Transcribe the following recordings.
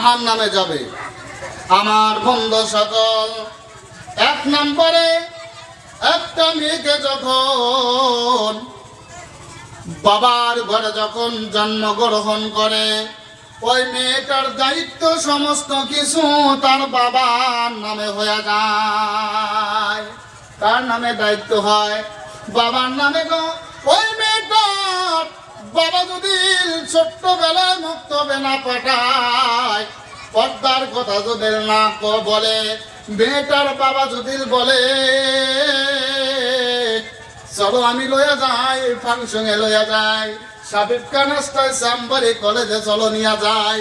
জাহান নামে যাবে। আমার বন্ধু সকল এক নম্বরে একটা মেয়েকে যখন বাবার ঘরে যখন জন্মগ্রহণ করে, ওই মেয়েটার দায়িত্ব সমস্ত কিছু তার বাবার নামে হয়ে যায়। তার নামে দায়িত্ব হয়? বাবার নামে ওই মেয়েটার বাবা যদি ছোট্টবেলায় মুক্ত না পাঠায়, পর্দার কথা যদি না বলে, মেয়েটার বাবা যদি বলে, চলো আমি লইয়া যাই ফাংশনে লইয়া যাই, সাবিব কানাস্তায় সাম্বারে কলেজে চলো নিয়ে যায়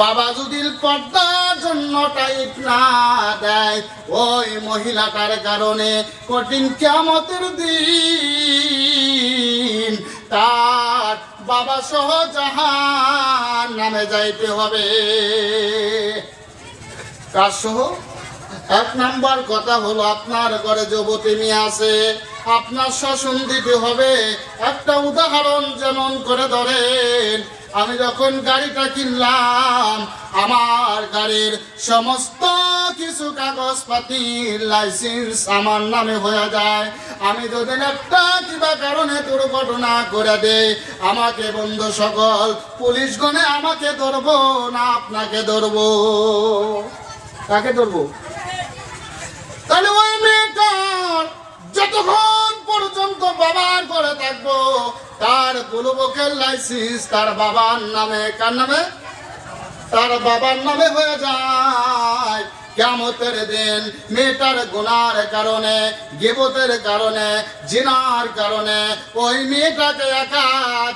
বাবা যদি পর্দার জন্য টাইট না দেয়, ওই মহিলাটার কারণে কঠিন কেমতের দিন তার বাবা সহ জাহান নামে যাইতে হবে। কার সহ? এক নাম্বার কথা হলো, আপনার ঘরে যুবতী মেয়ে আছে, আপনার শাসন দিতে হবে। একটা উদাহরণ যেমন করে ধরেন আমি যখন গাড়িটা কিনলাম, আমার গাড়ির সমস্ত কিছু কাগজপাতি লাইসেন্স আমার নামে হয়ে যায়। আমি যদি একটা কিবা কারণে দুর্ঘটনা করে দেই, আমাকে বন্ধু সকল পুলিশ গণে আমাকে ধরবো না, আপনাকে ধরবো। কাকে ধরবো? তাহলে ওই মেয়েটার যতক্ষণ পর্যন্ত বাবার করে থাকব, তার কুলবকের লাইসেন্স তার বাবার নামে, কার নামে? তার বাবার নামে হয়ে যায়। কেমতের দিন মেয়েটার গুনার কারণে, গেবতের কারণে, জিনার কারণে ওই মেয়েটাকে একা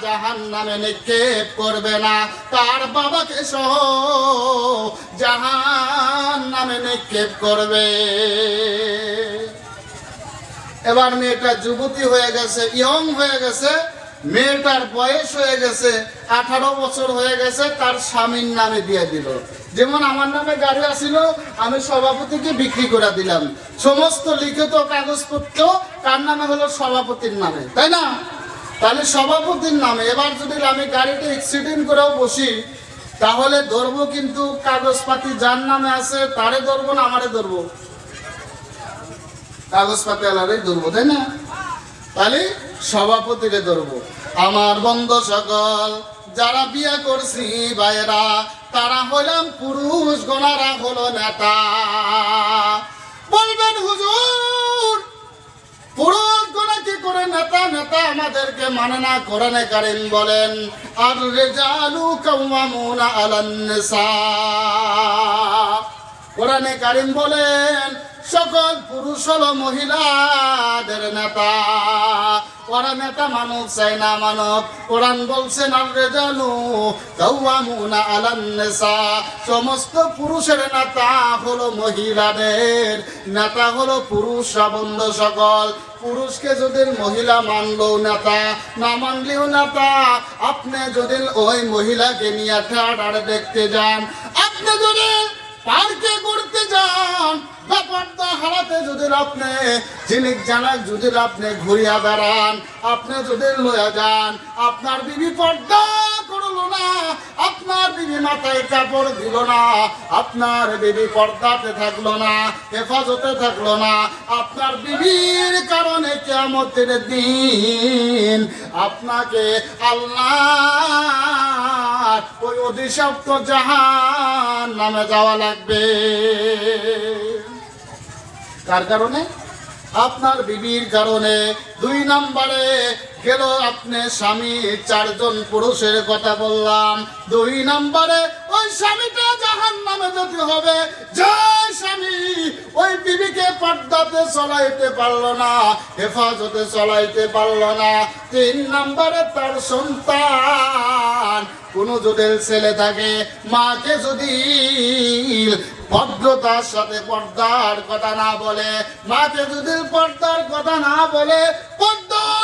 জাহান নামে নিক্ষেপ করবে না। তার বাবাকে সহ জাহান নামে নিক্ষেপ করবে। এবার মেয়েটা যুবতী হয়ে গেছে ইয়ং হয়ে গেছে, মেয়েটার বয়স হয়ে গেছে, আঠারো বছর হয়ে গেছে, তার স্বামীর নামে দিয়ে দিল। যেমন আমার নামে গাড়ি আসিল, আমি সভাপতিকে বিক্রি করে দিলাম। সমস্ত লিখিত কাগজপত্র কার নামে হলো সভাপতির নামে, তাই না? তাহলে সভাপতির নামে, এবার যদি আমি গাড়িটা এক্সিডেন্ট করেও বসি, তাহলে ধরবো কিন্তু কাগজপাতি যার নামে আছে, তারে ধরবো না আমারে ধরবো? কাগজপাতি আলারে ধরবো, তাই না? তাহলে সভাপতিরে ধরবো। আমার বন্ধ সকল, যারা বিয়ে করছি ভাইয়েরা, তারা হলাম পুরুষ গোনারা হলো নেতা। বলবেন হুজুর, পুরুষ গণা কি করে নেতা নেতা আমাদেরকে মানে না কোরআনে কারিম বলেন। আর রেজালু কাওয়ামুনা আলান নিসা। কোরআনে কারিম বলেন, সকল পুরুষ হলো মহিলাদের নেতা। ওরা নেতা মানুষ, চাই না মানব। কোরআন বলছে না রেজালু কাওয়ামুনা আলান নিসা সমস্ত পুরুষের নেতা হলো মহিলাদের। নেতা হলো পুরুষ বন্ধ সকল। পুরুষকে যদি মহিলা মানলেও নেতা, না মানলেও নেতা, আপনি যদি ওই মহিলাকে নিয়ে ঠেয়ার দেখতে যান, আপনি যদি পার্কে করতে যান। ব্যাপারটা হারাতে যদি আপনি ঘুরিয়া বেড়ান, আপনি যদি লয়া যান, আপনার বিবি পর্দা করল না, আপনার বিবি মাথায় কাপড় দিল না, আপনার বিবি পর্দাতে থাকল না, হেফাজতে থাকল না, আপনার বিবির কারণে কেমতের দিন আপনাকে আল্লাহ ওই অধিশপ্ত জাহান নামে যাওয়া লাগবে। কার কারণে? আপনার বিবির কারণে। দুই নম্বরে আপনি স্বামী, চারজন পুরুষের কথা বললাম। দুই নম্বরে, ওই স্বামীটা জাহান নামে যদি হবে স্বামী, ওই বিবিকে পর্দাতে চলাইতে না, হেফাজতে চলাইতে পারল না। তিন নম্বরে, তার সন্তান, কোন যদি ছেলে থাকে, মাকে যদি ভদ্রতার সাথে পর্দার কথা না বলে, মাকে যদি পর্দার কথা না বলে পর্দার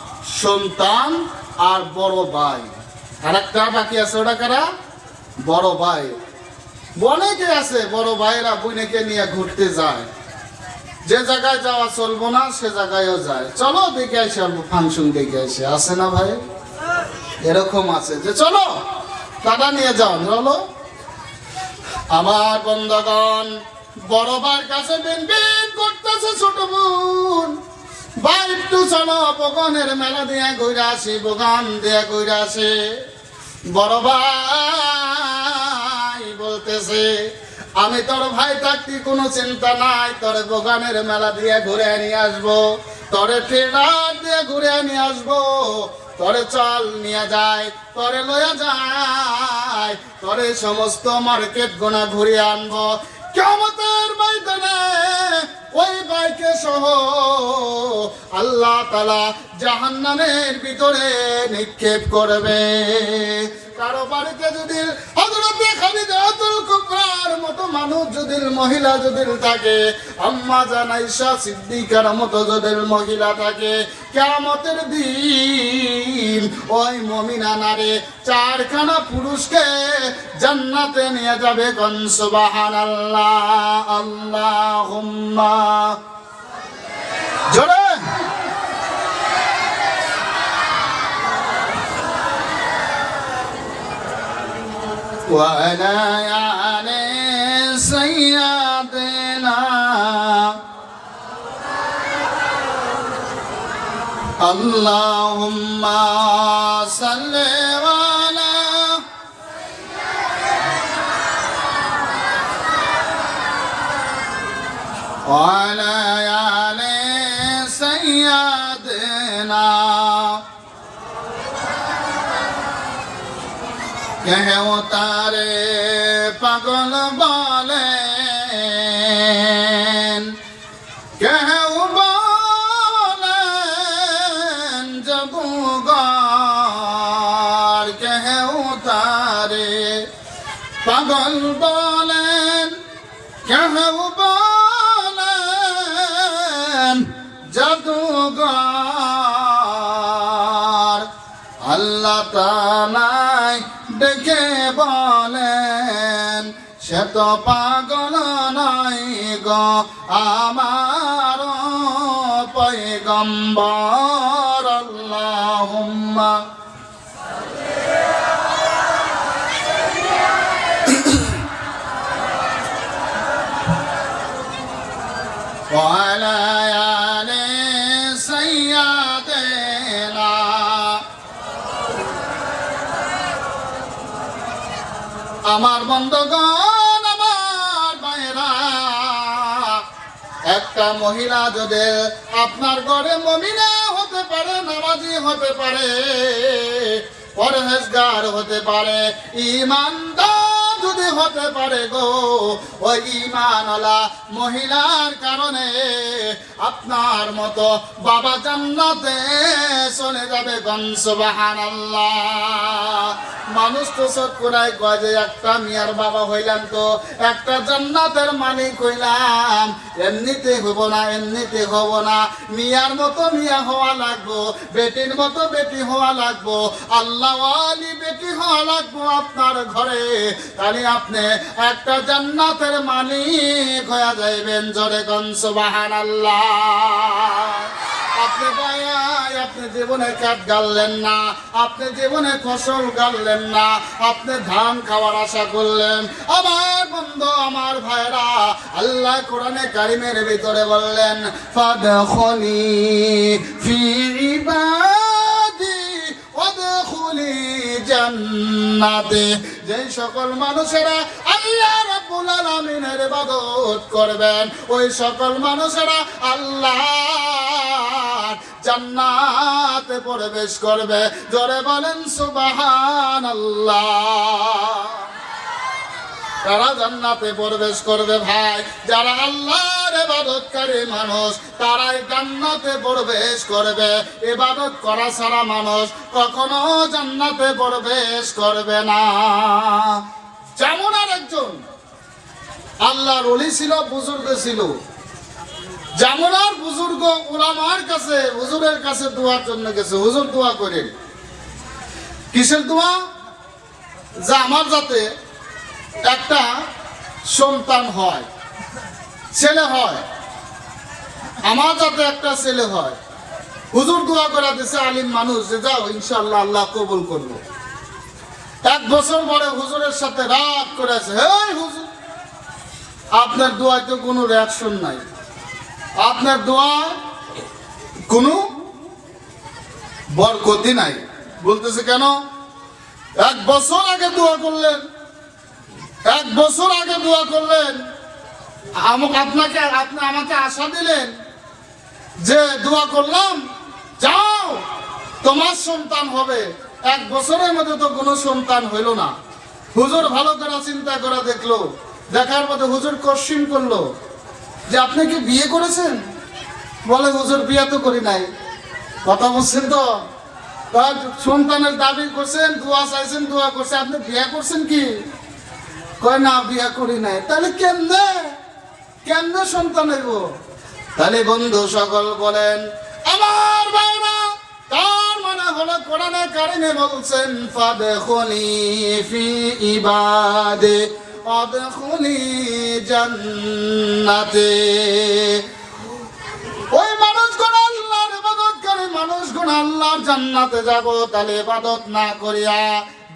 সন্তান আর বড় ভাই। আর একটা বাকি আছে, ওটা কারা? বড় ভাই। অনেকে আছে, বড় ভাইরা বোনেকে নিয়ে ঘুরতে যায়। যে জায়গায় যাওয়া চলবো না, সে জায়গায়ও যায়। চলো, দেখে আসে ফাংশন দেখে আসে। আছে না ভাই? এরকম আছে যে, চলো, দাদা নিয়ে যাও, চলো। আমার বন্ধগণ, বড় ভাইয়ের কাছে বিন করতেছে ছোট বোন। চলো বগনের মেলা দিয়া ঘুরে আসি, বগান দিয়া ঘুরে আসি। বড় ভাই বলতেছে, আমি তোর ভাই থাকতে কোনো চিন্তা নাই, তোর বগানের মেলা দিয়ে ঘুরে নিয়ে আসব, তোরে ট্রেনার দিয়ে ঘুরে নিয়ে আসব, তরে চল নিয়ে যায়, তরে লয়ে যায়, তরে সমস্ত মার্কেট গোনা ঘুরিয়ে আনব। কেমতের ময়দানে ওই ভাইকে সহ আল্লাহ তালা জাহান্নানের ভিতরে নিক্ষেপ করবে। কারও চারখানা পুরুষকে জান্নাতে নিয়ে যাবে কন? সুবহানাল্লাহ আল্লাহুম্মা। জোরে وأنا يعني سيدنا. اللهم صل على وعلى কেউ তারে পাগল বলেন। কেউ বলেন জগুগর কেউ তারে পাগল বলেন। কেউ বলেন জাদুঘর আল্লাহ তালাই ডেকে বলেন সে তো পাগল নাই গ আমার পৈগম্বর আল্লাহুম্মা। আমার বন্ধগণ, আমার মায়েরা। একটা মহিলা যদি আপনার ঘরে মমিনা হতে পারে, নামাজি হতে পারে, পরহেজগার হতে পারে, ইমানদার হতে পারে গো। ওই ইমানওয়ালা মহিলার কারণে আপনার মতো বাবা জান্নাতে চলে যাবে গনসবাহান মানুষ তো সব কোনায় কয় যে একটা মিয়ার বাবা হইলাম তো, একটা জান্নাতের মালিক হইলাম। এমনিতে হব না, এমনিতে হব না। মিয়ার মতো মিয়া হওয়া লাগবো, বেটির মতো বেটি হওয়া লাগবো। আল্লাহ বেটি হওয়া লাগবো আপনার ঘরে। তাহলে আপনি একটা জান্নাতের মালিক হয়ে যাইবেন জোরে কনসবাহান আল্লাহ আপনি ভাই আপনি জীবনে কাঠ গাললেন না, আপনি জীবনে ফসল গাললেন না, আপনি ধান খাওয়ার আশা করলেন। আমার বন্ধু, আমার ভাইরা, আল্লাহ কোরআনে কারিমের ভিতরে বললেন, ফাদখলি ফি ইবাদি, ওয়াদখুলি জান্নাতে। যেই সকল মানুষেরা আল্লাহ রাব্বুল আলামিনের ইবাদত করবেন, ওই সকল মানুষেরা আল্লাহ জান্নাতে প্রবেশ করবে। জোরে বলেন সুবহানাল্লাহ। তারা জান্নাতে প্রবেশ করবে ভাই। যারা আল্লাহর ইবাদতকারী মানুষ, তারাই জান্নাতে প্রবেশ করবে। ইবাদত করা ছাড়া মানুষ কখনো জান্নাতে প্রবেশ করবে না। যেমন আর একজন আল্লাহর অলি ছিল, বুজুর্গ ছিল। যেমন আর বুজুর্গ ওলামার কাছে, হুজুরের কাছে দোয়ার জন্য গেছে। হুজুর দোয়া করেন। কিসের দোয়া? যে আমার যাতে একটা সন্তান হয়, ছেলে হয়। আমার যাতে একটা ছেলে হয়, হুজুর দোয়া করা দিছে, আলিম মানুষ, যে যাও ইনশাল্লাহ আল্লাহ কবুল করব। এক বছর পরে হুজুরের সাথে রাগ করেছে হেই হুজুর, আপনার দোয়ায় তো কোনো রিয়াকশন নাই। আপনার দোয়া কোনো বরকতি নাই। বলতেছে, কেন? এক বছর আগে দোয়া করলেন এক বছর আগে দোয়া করলেন। আমাকে আপনাকে, আপনি আমাকে আশা দিলেন যে দোয়া করলাম। যাও, তোমার সন্তান হবে। এক বছরের মধ্যে তো কোনো সন্তান হইল না। হুজুর ভালো করে চিন্তা করে দেখল। দেখার মধ্যে হুজুর কোশ্চিন করল যে, আপনি কি বিয়ে করেছেন? বলে, হুজুর, বিয়ে তো করি নাই। কথা বলছেন তো? সন্তানের দাবি করছেন, দোয়া চাইছেন, দোয়া করছে আপনি বিয়ে করছেন কি? কয় না, বিয়ে করি নাই। তাহলে কেমনে? কেমনে সন্তান হইব? তাহলে বন্ধু সকল বলেন, আমার ভাইরা, তার মানে হলো কোরআনে কারিমে বলছেন, ফাদখুলি ফি ইবাদে আদখুলি জান্নাতে। ওই মানুষগুলো আল্লাহর করে, মানুষগুলো আল্লাহর জান্নাতে যাব, তাহলে ইবাদত না করিয়া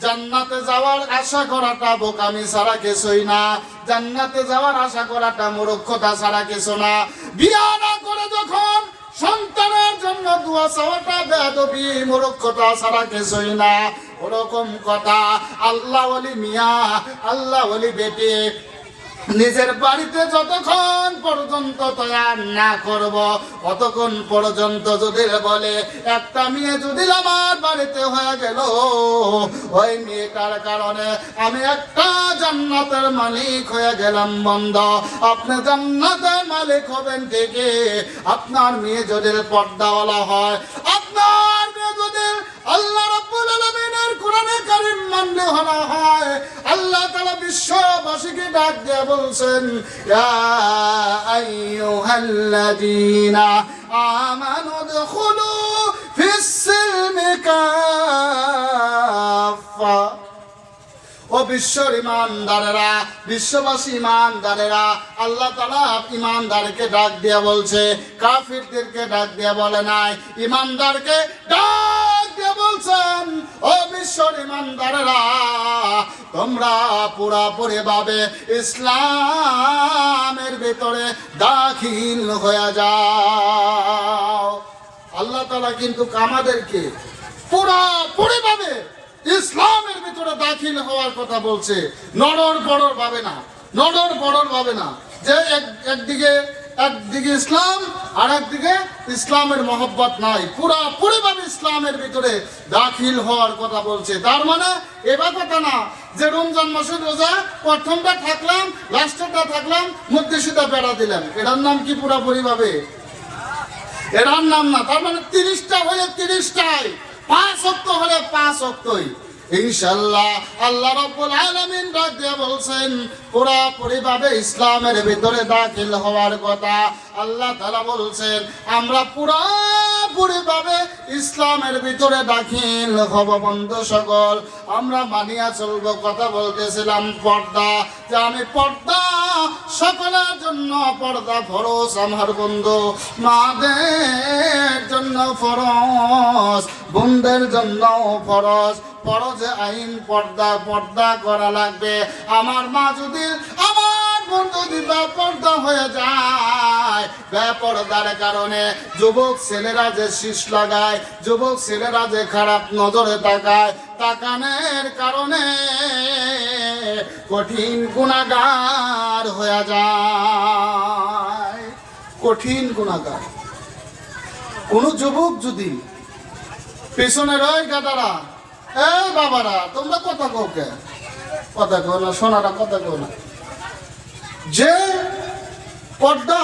জান্নাতে যাওয়ার আশা করাটা বোকামি ছাড়া কিছুই না। জান্নাতে যাওয়ার আশা করাটা মূর্খতা ছাড়া কিছু না। বিয়া না করে যখন সন্তানের জন্য দোয়া চাওয়াটা বেদবি মূর্খতা ছাড়া কিছুই না। ওরকম কথা, আল্লাহ বলি মিয়া, আল্লাহ বলি বেটে নিজের বাড়িতে যতক্ষণ পর্যন্ত তৈয়ার না করব, অতক্ষণ পর্যন্ত যদি বলে, একটা মেয়ে যদি আমার বাড়িতে হয়ে গেল, ওই মেয়েটার কারণে আমি একটা জান্নাতের মালিক হয়ে গেলাম, বন্ধ। আপনি জান্নাতের মালিক হবেন থেকে আপনার মেয়ে যদি পর্দাওয়ালা হয়, আপনার কারীম মানলে হলা হয়। আল্লাহ তালা বিশ্ববাসীকে ডাক দিয়ে বলছেন আইয়ুহাল্লাযীনা আমানু দুখুলু ফিস কাফা ও বিশ্বর ইমানদারেরা, বিশ্ববাসী ইমানদারেরা, আল্লাহ তালা ইমানদারকে ডাক দিয়ে বলছে, কাফিরদেরকে ডাক দিয়ে বলে নাই, ইমানদারকে ডাক দিয়ে বলছেন, ও বিশ্বর ইমানদারেরা, তোমরা পুরাপুরি ভাবে ইসলামের ভিতরে দাখিল হয়ে যাও। আল্লাহ তালা কিন্তু আমাদেরকে পুরাপুরি ভাবে ইসলামের ভিতরে দাখিল হওয়ার কথা বলছে। নড়র বড়র ভাবে না। নড়র বড়র ভাবে না। যে এক- একদিকে একদিকে ইসলাম আর একদিকে ইসলামের মহব্বত নাই। পুরা পুরিভাবে ইসলামের ভিতরে দাখিল হওয়ার কথা বলছে। তার মানে এবার কথা না যে রমজান মাসের রোজা প্রথমটা থাকলাম, লাস্টটা থাকলাম মধ্যে সুদা বেড়া দিলাম। এটার নাম কি পুরাপুরি ভাবে এরার নাম না। তার মানে তিরিশটা হয়ে তিরিশটাই পাঁচ অক্ত হলে পাঁচ অক্টই ইনশাল্লাহ আল্লাহ রাব্বুল আলামিন ডাক দিয়ে বলছেন পুরাপুরি ভাবে ইসলামের ভিতরে দাখিল হওয়ার কথা। আল্লাহ তাআলা বলছেন, আমরা পুরাপুরি ভাবে ইসলামের ভিতরে দাখিল হব বন্ধু সকল। আমরা মানিয়া চলবো কথা বলতেছিলাম, পর্দা। যে আমি পর্দা, সকলের জন্য পর্দা ফরজ আমার বন্ধু। মাদের জন্য ফরজ, বোনদের জন্য ফরজ। ফরজ আইন পর্দা পর্দা করা লাগবে। আমার মা যদি আমার বন্ধু যদি বেপর্দা হয়ে যায়, বেপর্দার কারণে যুবক ছেলেরা যে শীষ লাগায়, যুবক ছেলেরা যে খারাপ নজরে তাকায়, তাকানের কারণে কঠিন গুণাগার হয়ে যায়। কঠিন গুণাগার। কোন যুবক যদি পেছনে রয় গাদারা এই বাবারা, তোমরা কথা কও কে? কথা কও না, সোনারা কথা কও না। যে পর্দা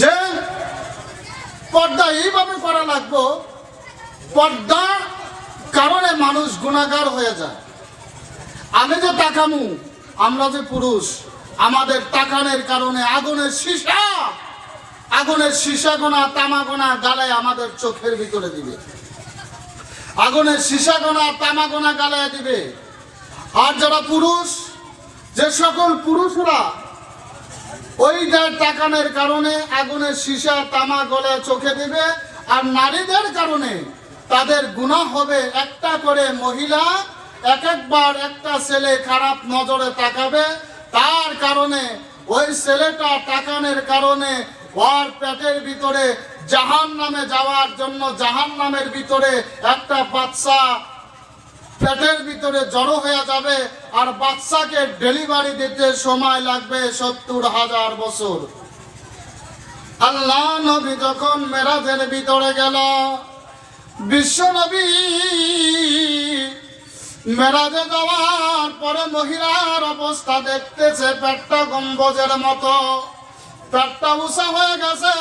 যে পর্দা এইভাবে করা লাগবো, পর্দা কারণ মানুষ গুণাগার হয়ে যায়। আমি যে তাকামু, আমরা যে পুরুষ, আমাদের তাকানের কারণে আগুনের সীসা আগুনের সীসা গোনা তামা গোনা গালায় আমাদের চোখের ভিতরে দিবে। আগুনের সীসা গোনা তামা গোনা গালায় দিবে। আর যারা পুরুষ, যে সকল পুরুষরা ওই ওইটার তাকানের কারণে আগুনের সীসা, তামা গলায় চোখে দিবে, আর নারীদের কারণে তাদের গুণা হবে একটা করে মহিলা, এক একবার একটা ছেলে খারাপ নজরে তাকাবে, তার কারণে ওই ছেলেটা তাকানের কারণে ওর পেটের ভিতরে জাহান নামে যাওয়ার জন্য জাহান নামের ভিতরে একটা বাচ্চা পেটের ভিতরে জড়ো হয়ে যাবে আর বাচ্চাকে ডেলিভারি দিতে সময় লাগবে সত্তর হাজার বছর। আল্লাহ নবী যখন মেরাজের ভিতরে গেল, বিশ্ব নবী মেরাজে যাওয়ার পরে মহিলার অবস্থা দেখতেছে পেটটা গম্বজের মতো। পেটটা উষা হয়ে গেছে,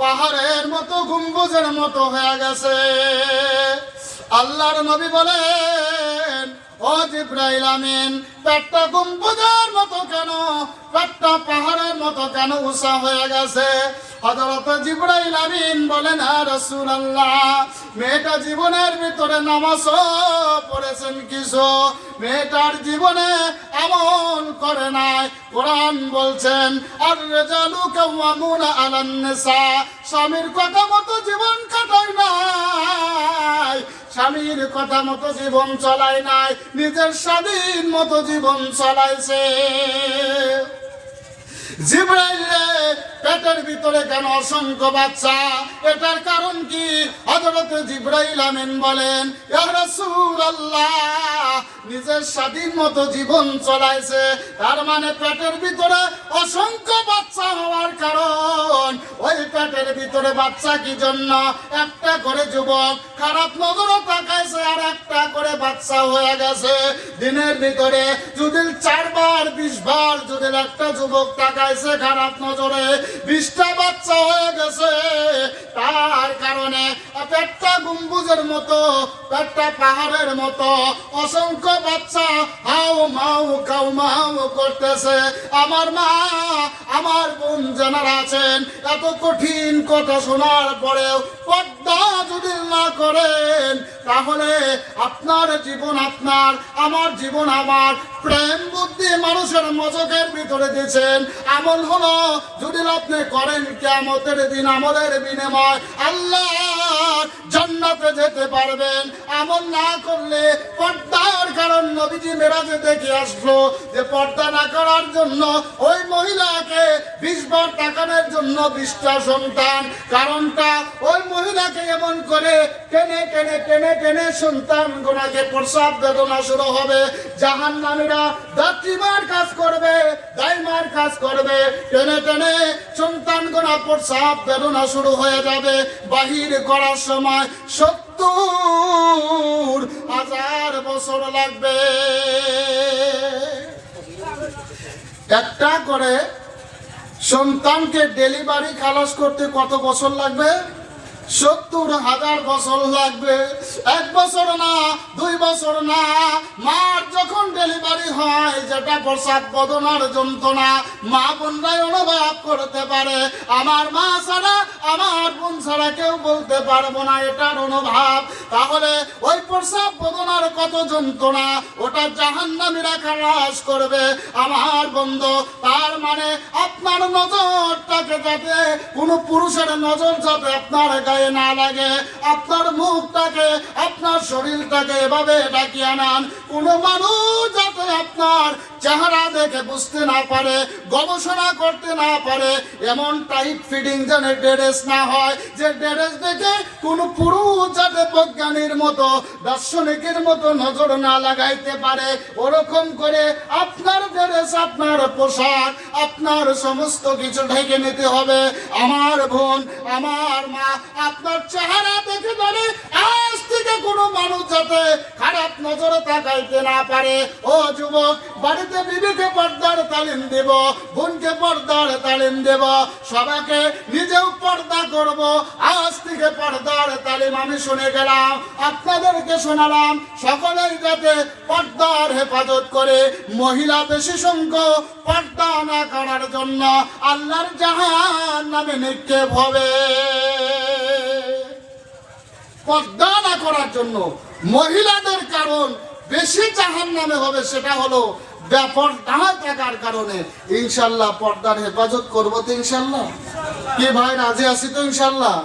পাহাড়ের মতো, গুম্বুজের মতো হয়ে গেছে। আল্লাহর নবী বলেন, ও জিব্রাইল আমিন পেটটা গুম্বুজের মতো কেন পেটটা পাহাড়ের মতো কেন উষা হয়ে গেছে? হযরত জিব্রাইল আমিন বলেন আর রাসূলুল্লাহ, মেয়েটা জীবনের ভিতরে নামাজ পড়েছেন কিছু। মেয়েটার জীবনে আমল করে নাই। কোরআন বলছেন আর রেজালু কাওয়ামুনা আলান নিসা। স্বামীর কথা মতো জীবন কাটায় নাই। স্বামীর কথা মতো জীবন চলায় নাই। নিজের স্বাধীন মতো জীবন চলাইছে। পেটের ভিতরে কেন অসংখ্য বাচ্চা? এটার কারণ কি? হযরত জিব্রাইল আমিন বলেন নিজের স্বাধীন মতো জীবন চলাইছে। তার মানে পেটের ভিতরে অসংখ্য বাচ্চা হওয়ার কারণ। ওই পেটের ভিতরে বাচ্চা কি জন্য? একটা করে যুবক খারাপ নজরও তাকাইছে আর একটা করে বাচ্চা হয়ে গেছে। দিনের ভিতরে যদি চারবার বিশ বার যদি একটা যুবক তাকাইছে খারাপ নজরে, বিশটা বাচ্চা হয়ে গেছে। তার কারণে পেটটা গম্বুজের মতো পেটটা পাহাড়ের মতো অসংখ্য বাচ্চা হাও মাও কাউ মাও করতেছে। আমার মা, আমার বোন জানারা আছেন, এত কঠিন কথা শোনার পরেও পর্দা যদি না করেন, তাহলে আপনার জীবন আপনার, আমার জীবন আমার। প্রেম বুদ্ধি মানুষের মজকের ভিতরে দিয়েছেন। আমল হলো যদি আপনি করেন কেমতের দিন আমলের বিনিময়, আল্লাহ জান্নাতে যেতে পারবেন। আমল না করলে পর্দার কারণ নবীজি মেরাজে দেখে আসলো যে পর্দা না করার জন্য ওই মহিলাকে বিশ বার টাকানোর জন্য বিশটা সন্তান। কারণটা ওই মহিলাকে এমন করে? টেনে টেনে টেনে টেনে সন্তান গোনাকে প্রসাব বেদনা শুরু হবে। জাহান নামীরা দাত্রীমার কাজ করবে, দাইমার কাজ করবে। টেনে টেনে সন্তান গোনা প্রসাব বেদনা শুরু হয়ে যাবে। বাহির করার সময় সত্তর হাজার বছর লাগবে। একটা করে সন্তানকে ডেলিভারি খালাস করতে কত বছর লাগবে? সত্তর হাজার বছর লাগবে। এক বছর না, দুই বছর না। মার যখন ডেলিভারি হয়, যেটা প্রসাদ বদনার যন্ত্রণা, মা বোনরাই অনুভব করতে পারে। আমার মা ছাড়া, আমার বোন ছাড়া কেউ বলতে পারব না এটার অনুভব। তাহলে ওই প্রসাদ বদনার কত যন্ত্রণা? ওটা জাহান্নামীরা খালাস করবে। আমার বন্ধু, তার মানে আপনার নজরটাকে যাতে কোনো পুরুষের নজর যাতে আপনার গায়ে না লাগে আপনার মুখটাকে আপনার শরীরটাকে এভাবে ডাকিয়ে আনান। কোনো মানুষ যাতে আপনার চেহারা দেখে বুঝতে না পারে, গবেষণা করতে না পারে, এমন টাইট ফিটিং যেন ড্রেস না হয়, যে ড্রেস দেখে কোনো পুরুষ যাতে বৈজ্ঞানিক মতো, দার্শনিকের মতো নজর না লাগাইতে পারে, ওরকম করে আপনার ড্রেস আপনার পোশাক, আপনার সমস্ত কিছু ঢেকে নিতে হবে। আমার বোন, আমার মা, আপনার চেহারা দেখে ধরে আজ থেকে কোনো মানুষ যাতে খারাপ নজরে তাকাইতে না পারে। ও যুবক, বাড়িতে বিবিকে পর্দার তালিম দেব, বোনকে পর্দার তালিম দেব সবাইকে নিজেও পর্দা করব। আজ থেকে পর্দার তালিম আমি শুনে গেলাম, আপনাদেরকে শোনালাম, সকলেই যাতে পর্দার হেফাজত করে। মহিলা বেশি সংখ্যক পর্দা না করার জন্য আল্লাহর জাহান নামে নিক্ষেপ হবে। পর্দা না করার জন্য মহিলাদের কারণ বেশি জাহান নামে হবে সেটা হলো বেপর্দা থাকার কারণে। ইনশাল্লাহ পর্দার হেফাজত করব তো ইনশাল্লাহ। কি ভাই, রাজি আছি তো ইনশাল্লাহ?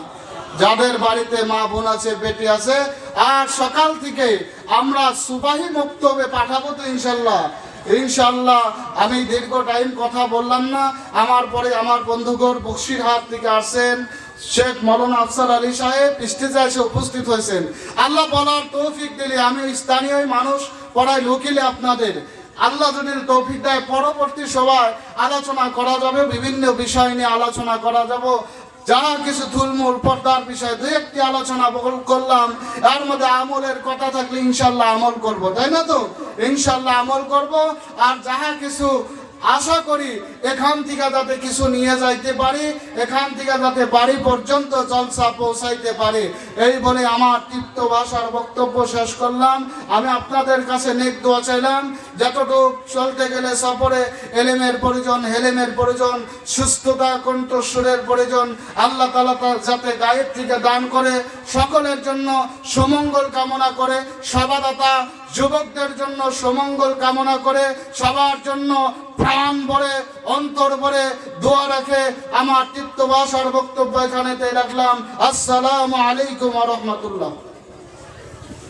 যাদের বাড়িতে মা বোন আছে, বেটি আছে, আর সকাল থেকে আমরা সুবাহি বক্তব্যে পাঠাবো তো ইনশাল্লাহ। ইনশাল্লাহ আমি দীর্ঘ টাইম কথা বললাম না, আমার পরে আমার বন্ধুঘর বক্সির হাত থেকে আসছেন। শেখ মৌলানা আফসার আলী সাহেব স্টেজে এসে উপস্থিত হয়েছেন। আল্লাহ বলার তৌফিক দিলে আমি স্থানীয় মানুষ পড়াই লুকিলে আপনাদের। আল্লাহ যদি তৌফিক দেয়, পরবর্তী সভায় আলোচনা করা যাবে, বিভিন্ন বিষয় নিয়ে আলোচনা করা যাব। যা কিছু থুলমূল পর্দার বিষয়ে, দু একটি আলোচনা করলাম। এর মধ্যে আমলের কথা থাকলে ইনশাল্লাহ আমল করব, তাই না তো? ইনশাল্লাহ আমল করব। আর যাহা কিছু আশা করি এখান থেকে যাতে কিছু নিয়ে যাইতে পারি, এখান থেকে যাতে বাড়ি পর্যন্ত জলসা পৌঁছাইতে পারে। এই বলে আমার তৃপ্ত ভাষার বক্তব্য শেষ করলাম। আমি আপনাদের কাছে নেক দোয়া চাইলাম। যতটুকু চলতে গেলে সফরে এলেমের প্রয়োজন, হেলেমের প্রয়োজন, সুস্থতা, কণ্ঠস্বরের প্রয়োজন, আল্লাহ তালা তার যাতে গায়ের থেকে দান করে, সকলের জন্য সুমঙ্গল কামনা করে সবাদাতা যুবকদের জন্য সুমঙ্গল কামনা করে সবার জন্য প্রাণ ভরে, অন্তর ভরে দোয়া রাখে আমার ভাষার বক্তব্য এখানেতে রাখলাম। আসসালামু আলাইকুম রহমতুল্লাহ।